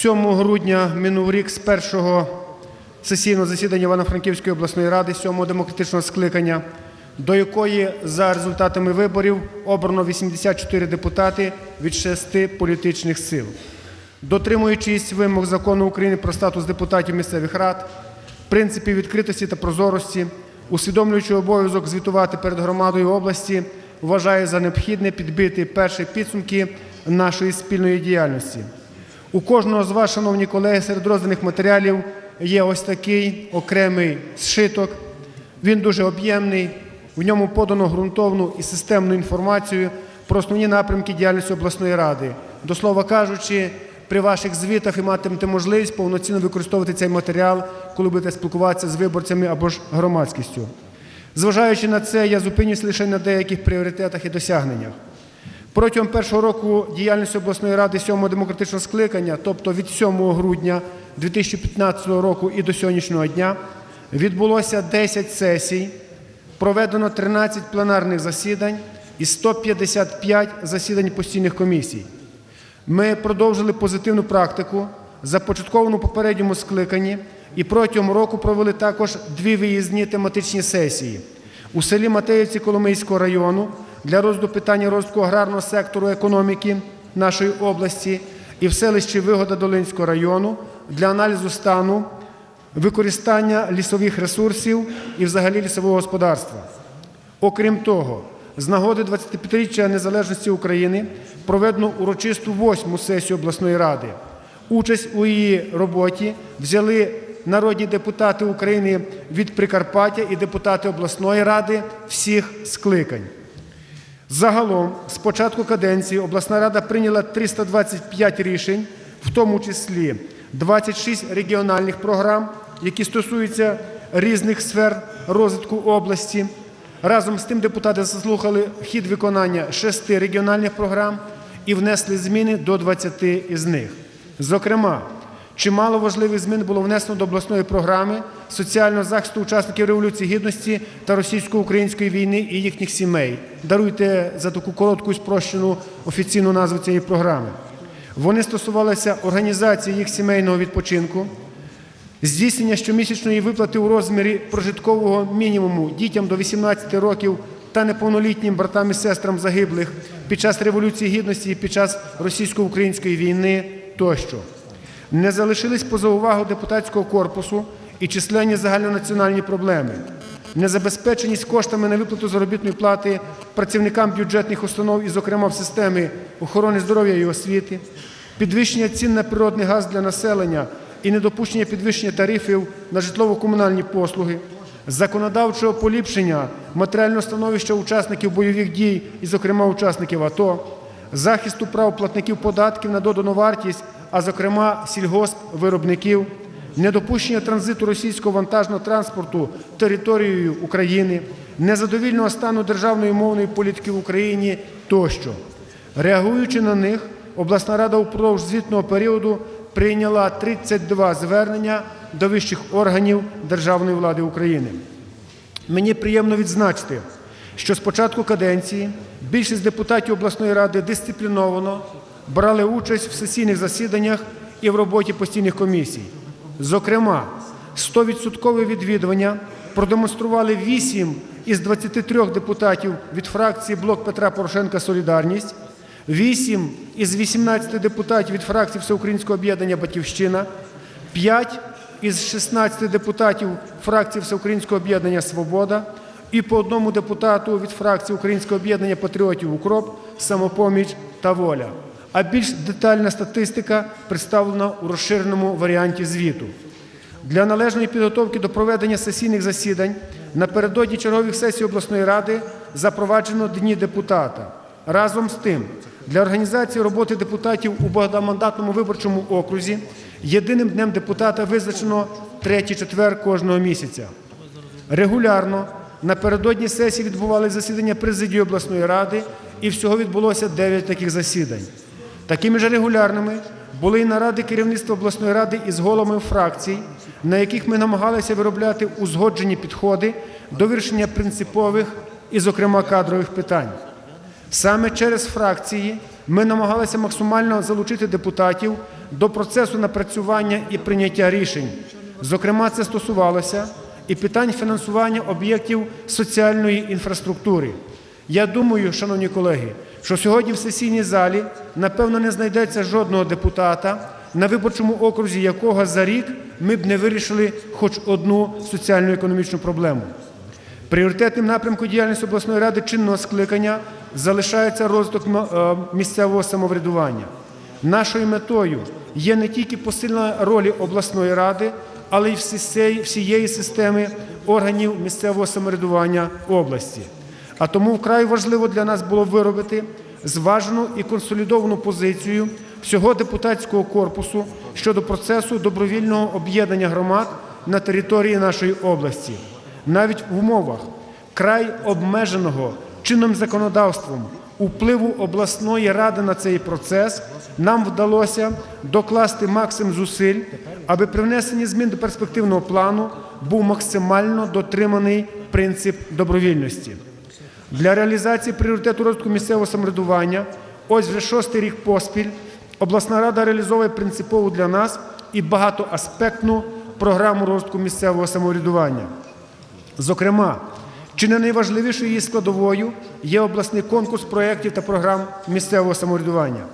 7 грудня минув рік з першого сесійного засідання Івано-Франківської обласної ради, 7-го демократичного скликання, до якої за результатами виборів обрано 84 депутати від 6 політичних сил. Дотримуючись вимог закону України про статус депутатів місцевих рад, принципів відкритості та прозорості, усвідомлюючи обов'язок звітувати перед громадою області, вважаю за необхідне підбити перші підсумки нашої спільної діяльності. У кожного з вас, шановні колеги, серед розданих матеріалів є ось такий окремий зшиток. Він дуже об'ємний. В ньому подано ґрунтовну і системну інформацію про основні напрямки діяльності обласної ради. До слова кажучи, при ваших звітах ви матимете можливість повноцінно використовувати цей матеріал, коли будете спілкуватися з виборцями або ж громадськістю. Зважаючи на це, я зупинюсь лише на деяких пріоритетах і досягненнях. Протягом першого року діяльності обласної ради сьомого демократичного скликання, тобто від 7 грудня 2015 року і до сьогоднішнього дня, відбулося 10 сесій, проведено 13 пленарних засідань і 155 засідань постійних комісій. Ми продовжили позитивну практику, започатковану в попередньому скликанні, і протягом року провели також дві виїзні тематичні сесії у селі Матеївці Коломийського району для розгляду питання розвитку аграрного сектору економіки нашої області і в селищі Вигода Долинського району для аналізу стану використання лісових ресурсів і взагалі лісового господарства. Окрім того, з нагоди 25-річчя незалежності України проведено урочисту восьму сесію обласної ради. Участь у її роботі взяли народні депутати України від Прикарпаття і депутати обласної ради всіх скликань. Загалом, з початку каденції обласна рада прийняла 325 рішень, в тому числі 26 регіональних програм, які стосуються різних сфер розвитку області. Разом з тим депутати заслухали хід виконання шести регіональних програм і внесли зміни до 20 із них. Зокрема, чимало важливих змін було внесено до обласної програми соціального захисту учасників Революції Гідності та російсько-української війни і їхніх сімей. Даруйте за таку коротку і спрощену офіційну назву цієї програми. Вони стосувалися організації їх сімейного відпочинку, здійснення щомісячної виплати у розмірі прожиткового мінімуму дітям до 18 років та неповнолітнім братам і сестрам загиблих під час Революції Гідності і під час російсько-української війни тощо. Не залишились поза увагу депутатського корпусу і численні загальнонаціональні проблеми. Незабезпеченість коштами на виплату заробітної плати працівникам бюджетних установ, і, зокрема, в системі охорони здоров'я і освіти, підвищення цін на природний газ для населення і недопущення підвищення тарифів на житлово-комунальні послуги, законодавчого поліпшення матеріального становища учасників бойових дій, і, зокрема, учасників АТО, захисту прав платників податків на додану вартість, а зокрема сільгоспвиробників, недопущення транзиту російського вантажного транспорту територією України, незадовільного стану державної мовної політики в Україні тощо. Реагуючи на них, обласна рада упродовж звітного періоду прийняла 32 звернення до вищих органів державної влади України. Мені приємно відзначити, що з початку каденції більшість депутатів обласної ради дисципліновано брали участь в сесійних засіданнях і в роботі постійних комісій. Зокрема, 100% відвідування продемонстрували 8 із 23 депутатів від фракції Блок Петра Порошенка Солідарність, 8 із 18 депутатів від фракції Всеукраїнського об'єднання Батьківщина, 5 із 16 депутатів фракції Всеукраїнського об'єднання Свобода і по одному депутату від фракції Українського об'єднання патріотів Укроп, Самопоміч та Воля. А більш детальна статистика представлена у розширеному варіанті звіту. Для належної підготовки до проведення сесійних засідань напередодні чергових сесій обласної ради запроваджено дні депутата. Разом з тим, для організації роботи депутатів у багатомандатному виборчому окрузі єдиним днем депутата визначено третій четвер кожного місяця. Регулярно напередодні сесії відбували засідання президії обласної ради, і всього відбулося 9 таких засідань. Такими ж регулярними були і наради керівництва обласної ради із головами фракцій, на яких ми намагалися виробляти узгоджені підходи до вирішення принципових і, зокрема, кадрових питань. Саме через фракції ми намагалися максимально залучити депутатів до процесу напрацювання і прийняття рішень. Зокрема, це стосувалося і питань фінансування об'єктів соціальної інфраструктури. Я думаю, шановні колеги, що сьогодні в сесійній залі напевно не знайдеться жодного депутата, на виборчому окрузі якого за рік ми б не вирішили хоч одну соціально-економічну проблему. Пріоритетним напрямком діяльності обласної ради чинного скликання залишається розвиток е, місцевого самоврядування. Нашою метою є не тільки посилення ролі обласної ради, але й всієї системи органів місцевого самоврядування області. А тому вкрай важливо для нас було виробити зважену і консолідовану позицію всього депутатського корпусу щодо процесу добровільного об'єднання громад на території нашої області. Навіть в умовах край обмеженого чинним законодавством впливу обласної ради на цей процес нам вдалося докласти максимум зусиль, аби при внесенні змін до перспективного плану був максимально дотриманий принцип добровільності. Для реалізації пріоритету розвитку місцевого самоврядування ось вже шостий рік поспіль обласна рада реалізовує принципову для нас і багатоаспектну програму розвитку місцевого самоврядування. Зокрема, чи не найважливішою її складовою є обласний конкурс проєктів та програм місцевого самоврядування.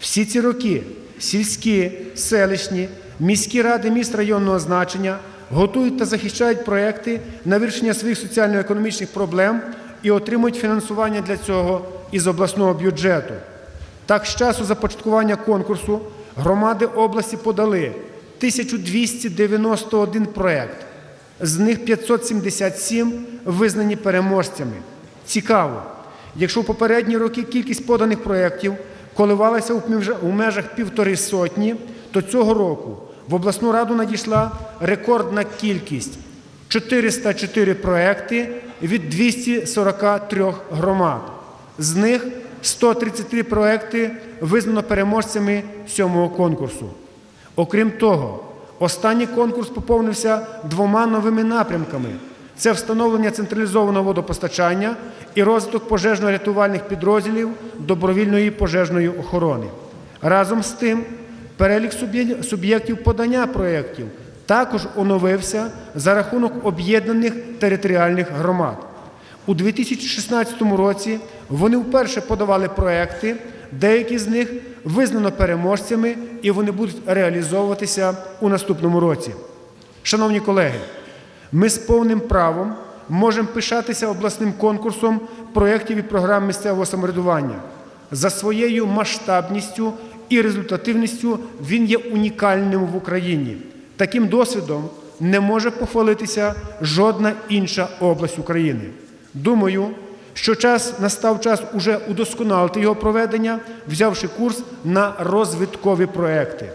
Всі ці роки сільські, селищні, міські ради міст районного значення готують та захищають проєкти на вирішення своїх соціально-економічних проблем і отримують фінансування для цього із обласного бюджету. Так, з часу започаткування конкурсу громади області подали 1291 проєкт, з них 577 визнані переможцями. Цікаво, якщо в попередні роки кількість поданих проєктів коливалася у межах- півтори сотні, то цього року в обласну раду надійшла рекордна кількість 404 проекти від 243 громад. З них 133 проекти визнано переможцями сьомого конкурсу. Окрім того, останній конкурс поповнився двома новими напрямками: це встановлення централізованого водопостачання і розвиток пожежно-рятувальних підрозділів добровільної пожежної охорони. Разом з тим, перелік суб'єктів подання проєктів також оновився за рахунок об'єднаних територіальних громад. У 2016 році вони вперше подавали проекти, деякі з них визнано переможцями, і вони будуть реалізовуватися у наступному році. Шановні колеги, ми з повним правом можемо пишатися обласним конкурсом проєктів і програм місцевого самоврядування. За своєю масштабністю і результативністю він є унікальним в Україні. Таким досвідом не може похвалитися жодна інша область України. Думаю, що час настав час уже удосконалити його проведення, взявши курс на розвиткові проекти.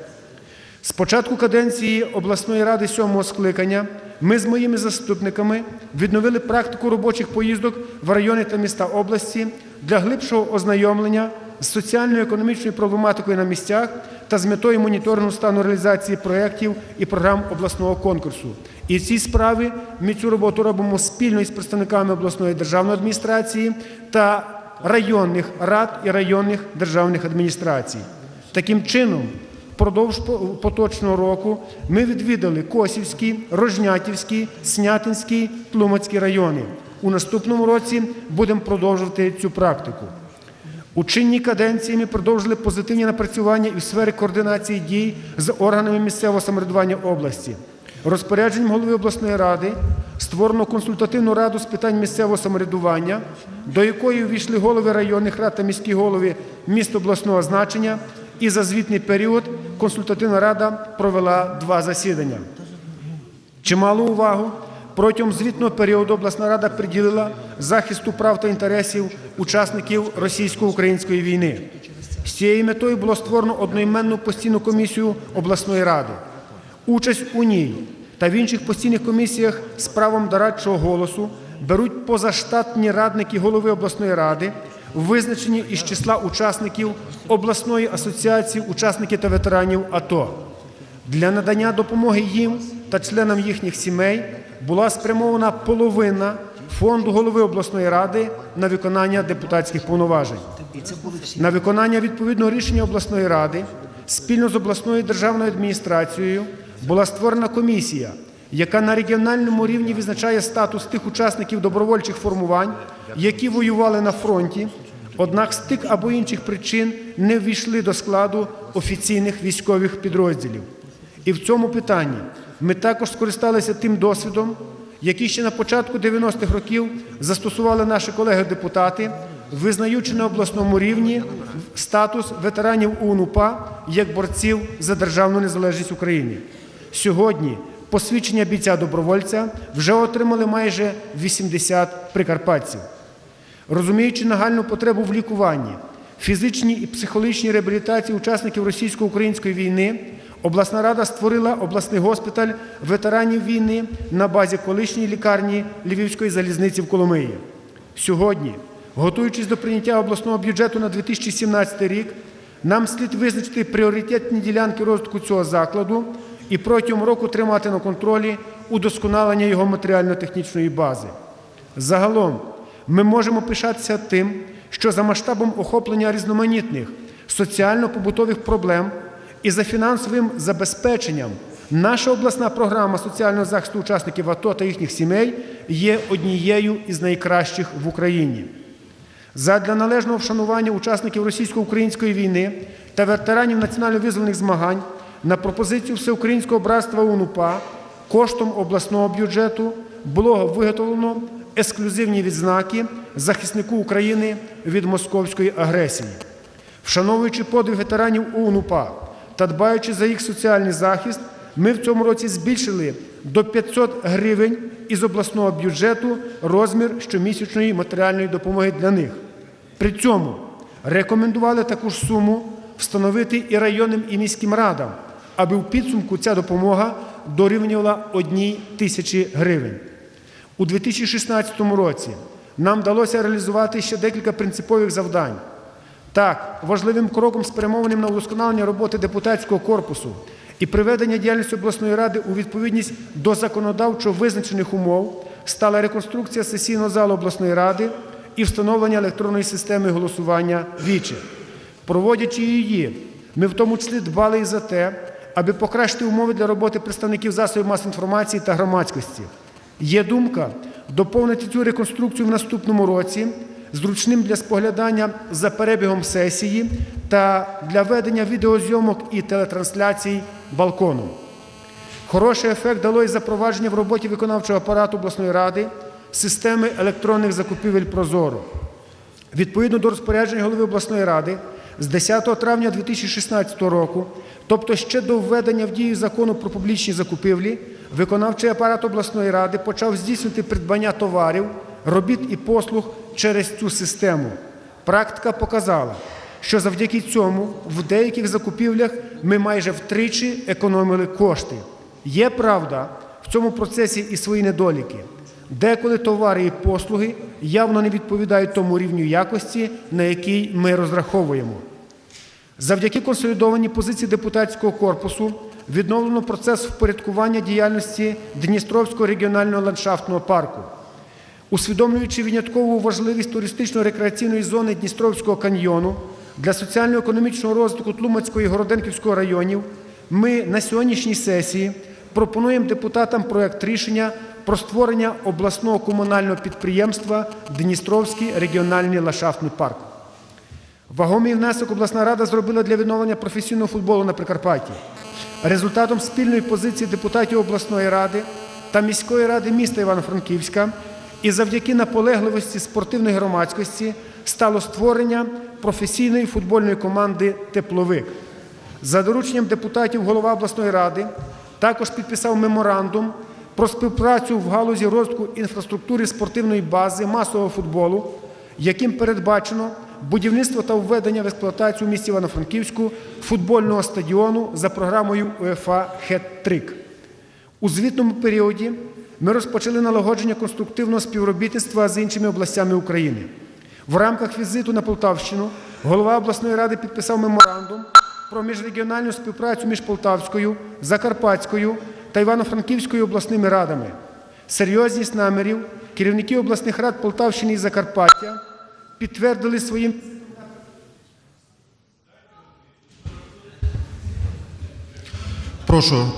З початку каденції обласної ради сьомого скликання ми з моїми заступниками відновили практику робочих поїздок в райони та міста області для глибшого ознайомлення з соціально-економічною проблематикою на місцях та з метою моніторингу стану реалізації проєктів і програм обласного конкурсу. І в цій справі ми цю роботу робимо спільно із представниками обласної державної адміністрації та районних рад і районних державних адміністрацій. Таким чином, Впродовж поточного року ми відвідали Косівський, Рожнятівський, Снятинський, Тлумацький райони. У наступному році будемо продовжувати цю практику. У чинній каденції ми продовжили позитивні напрацювання і в сфері координації дій з органами місцевого самоврядування області. Розпорядженням голови обласної ради створено консультативну раду з питань місцевого самоврядування, до якої увійшли голови районних рад та міські голови міст обласного значення. І за звітний період консультативна рада провела два засідання. Чималу увагу протягом звітного періоду обласна рада приділила захисту прав та інтересів учасників російсько-української війни. З цією метою було створено одноіменну постійну комісію обласної ради. Участь у ній та в інших постійних комісіях з правом дорадчого голосу беруть позаштатні радники голови обласної ради, визначені із числа учасників обласної асоціації учасників та ветеранів АТО. Для надання допомоги їм та членам їхніх сімей була спрямована половина фонду голови обласної ради на виконання депутатських повноважень. На виконання відповідного рішення обласної ради спільно з обласною державною адміністрацією була створена комісія, яка на регіональному рівні визначає статус тих учасників добровольчих формувань, які воювали на фронті, однак з тих або інших причин не ввійшли до складу офіційних військових підрозділів. І в цьому питанні ми також скористалися тим досвідом, який ще на початку 90-х років застосували наші колеги-депутати, визнаючи на обласному рівні статус ветеранів УНУПА як борців за державну незалежність України. Сьогодні посвідчення бійця добровольця вже отримали майже 80 прикарпатців. Розуміючи нагальну потребу в лікуванні, фізичній і психологічній реабілітації учасників російсько-української війни, обласна рада створила обласний госпіталь ветеранів війни на базі колишньої лікарні Львівської залізниці в Коломиї. Сьогодні, готуючись до прийняття обласного бюджету на 2017 рік, нам слід визначити пріоритетні ділянки розвитку цього закладу і протягом року тримати на контролі удосконалення його матеріально-технічної бази. Загалом ми можемо пишатися тим, що за масштабом охоплення різноманітних соціально-побутових проблем і за фінансовим забезпеченням наша обласна програма соціального захисту учасників АТО та їхніх сімей є однією із найкращих в Україні. Задля належного вшанування учасників російсько-української війни та ветеранів національно-визвольних змагань на пропозицію Всеукраїнського братства УНУПА коштом обласного бюджету було виготовлено ексклюзивні відзнаки захиснику України від московської агресії. Вшановуючи подвиг ветеранів УНУПА та дбаючи за їх соціальний захист, ми в цьому році збільшили до 500 гривень із обласного бюджету розмір щомісячної матеріальної допомоги для них. При цьому рекомендували таку ж суму встановити і районним і міським радам, аби в підсумку ця допомога дорівнювала одній тисячі гривень. У 2016 році нам вдалося реалізувати ще декілька принципових завдань. Так, важливим кроком, спрямованим на удосконалення роботи депутатського корпусу і приведення діяльності обласної ради у відповідність до законодавчо визначених умов, стала реконструкція сесійного залу обласної ради і встановлення електронної системи голосування «Віче». Проводячи її, ми в тому числі дбали і за те, аби покращити умови для роботи представників засобів масової інформації та громадськості. Є думка доповнити цю реконструкцію в наступному році зручним для споглядання за перебігом сесії та для ведення відеозйомок і телетрансляцій балкону. Хороший ефект дало і запровадження в роботі виконавчого апарату обласної ради системи електронних закупівель Прозоро. Відповідно до розпорядження голови обласної ради з 10 травня 2016 року, тобто ще до введення в дію закону про публічні закупівлі, виконавчий апарат обласної ради почав здійснювати придбання товарів, робіт і послуг через цю систему. Практика показала, що завдяки цьому в деяких закупівлях ми майже втричі економили кошти. Є правда, в цьому процесі і свої недоліки. Деколи товари і послуги явно не відповідають тому рівню якості, на який ми розраховуємо. Завдяки консолідованій позиції депутатського корпусу відновлено процес впорядкування діяльності Дністровського регіонального ландшафтного парку. Усвідомлюючи виняткову важливість туристично-рекреаційної зони Дністровського каньйону для соціально-економічного розвитку Тлумацького і Городенківського районів, ми на сьогоднішній сесії пропонуємо депутатам проект рішення про створення обласного комунального підприємства Дністровський регіональний ландшафтний парк. Вагомий внесок обласна рада зробила для відновлення професійного футболу на Прикарпатті. Результатом спільної позиції депутатів обласної ради та міської ради міста Івано-Франківська і завдяки наполегливості спортивної громадськості стало створення професійної футбольної команди Тепловик. За дорученням депутатів голова обласної ради також підписав меморандум про співпрацю в галузі розвитку інфраструктури спортивної бази масового футболу, яким передбачено будівництво та введення в експлуатацію в місті Івано-Франківську футбольного стадіону за програмою УЕФА «Хет-трик». У звітному періоді ми розпочали налагодження конструктивного співробітництва з іншими областями України. В рамках візиту на Полтавщину голова обласної ради підписав меморандум про міжрегіональну співпрацю між Полтавською, Закарпатською та Івано-Франківською обласними радами. Серйозність намірів керівники обласних рад Полтавщини і Закарпаття підтвердили своїм Прошу,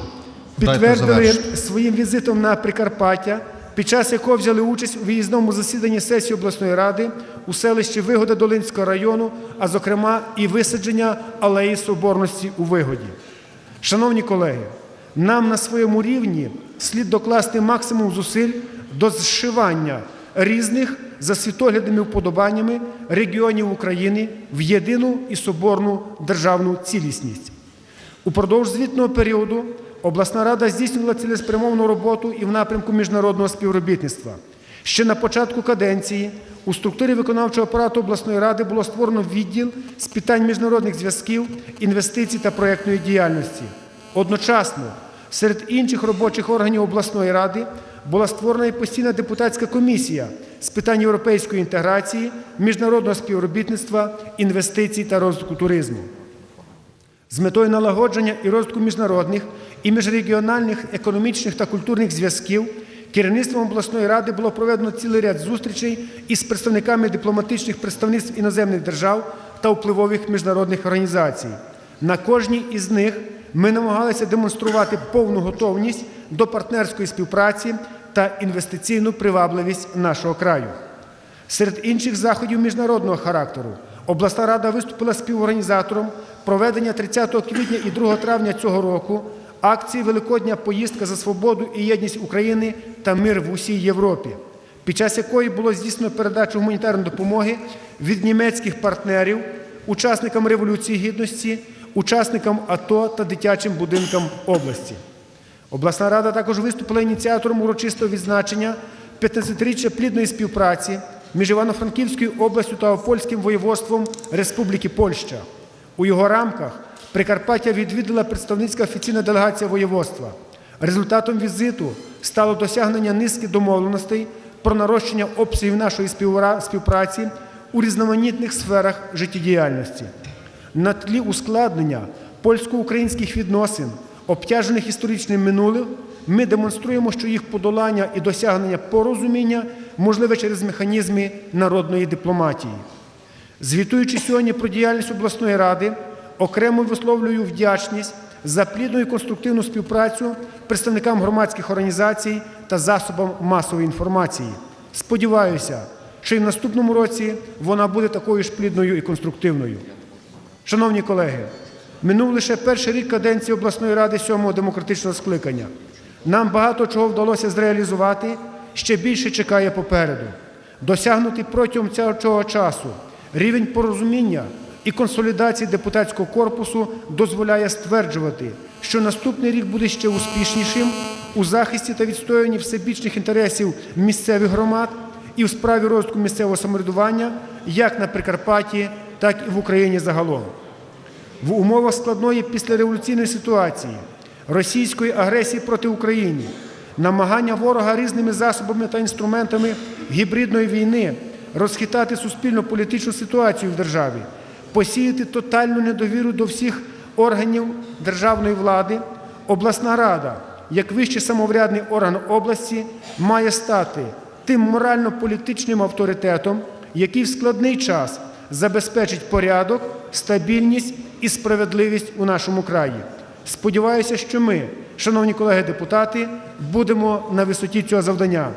підтвердили своїм візитом на Прикарпаття, під час якого взяли участь у виїзному засіданні сесії обласної ради у селищі Вигода Долинського району, а зокрема і висадження алеї Соборності у Вигоді. Шановні колеги, нам на своєму рівні слід докласти максимум зусиль до зшивання різних за світоглядними вподобаннями регіонів України в єдину і соборну державну цілісність. Упродовж звітного періоду обласна рада здійснювала цілеспрямовану роботу і в напрямку міжнародного співробітництва. Ще на початку каденції у структурі виконавчого апарату обласної ради було створено відділ з питань міжнародних зв'язків, інвестицій та проєктної діяльності. Одночасно, серед інших робочих органів обласної ради була створена і постійна депутатська комісія з питань європейської інтеграції, міжнародного співробітництва, інвестицій та розвитку туризму. З метою налагодження і розвитку міжнародних і міжрегіональних економічних та культурних зв'язків керівництвом обласної ради було проведено цілий ряд зустрічей із представниками дипломатичних представництв іноземних держав та впливових міжнародних організацій. На кожній із них ми намагалися демонструвати повну готовність до партнерської співпраці та інвестиційну привабливість нашого краю. Серед інших заходів міжнародного характеру обласна рада виступила співорганізатором проведення 30 квітня і 2 травня цього року акції Великодня поїздка за свободу і єдність України та мир в усій Європі, під час якої було здійснено передачу гуманітарної допомоги від німецьких партнерів, учасникам Революції Гідності, учасникам АТО та дитячим будинкам області. Обласна рада також виступила ініціатором урочистого відзначення 15-річчя плідної співпраці між Івано-Франківською областю та Опольським воєводством Республіки Польща. У його рамках Прикарпаття відвідала представницька офіційна делегація воєводства. Результатом візиту стало досягнення низки домовленостей про нарощення обсягів нашої співпраці у різноманітних сферах життєдіяльності. На тлі ускладнення польсько-українських відносин, обтяжених історичним минулим, ми демонструємо, що їх подолання і досягнення порозуміння можливе через механізми народної дипломатії. Звітуючи сьогодні про діяльність обласної ради, окремо висловлюю вдячність за плідну і конструктивну співпрацю представникам громадських організацій та засобам масової інформації. Сподіваюся, що і в наступному році вона буде такою ж плідною і конструктивною. Шановні колеги, минув лише перший рік каденції обласної ради сьомого демократичного скликання. Нам багато чого вдалося зреалізувати, ще більше чекає попереду. Досягнути протягом цього часу рівень порозуміння і консолідації депутатського корпусу дозволяє стверджувати, що наступний рік буде ще успішнішим у захисті та відстоюванні всебічних інтересів місцевих громад і в справі розвитку місцевого самоврядування як на Прикарпатті, так і в Україні загалом. В умовах складної післяреволюційної ситуації, російської агресії проти України, намагання ворога різними засобами та інструментами гібридної війни розхитати суспільно-політичну ситуацію в державі, посіяти тотальну недовіру до всіх органів державної влади, обласна рада, як вищий самоврядний орган області, має стати тим морально-політичним авторитетом, який в складний час забезпечить порядок, стабільність і справедливість у нашому краї. Сподіваюся, що ми, шановні колеги депутати, будемо на висоті цього завдання.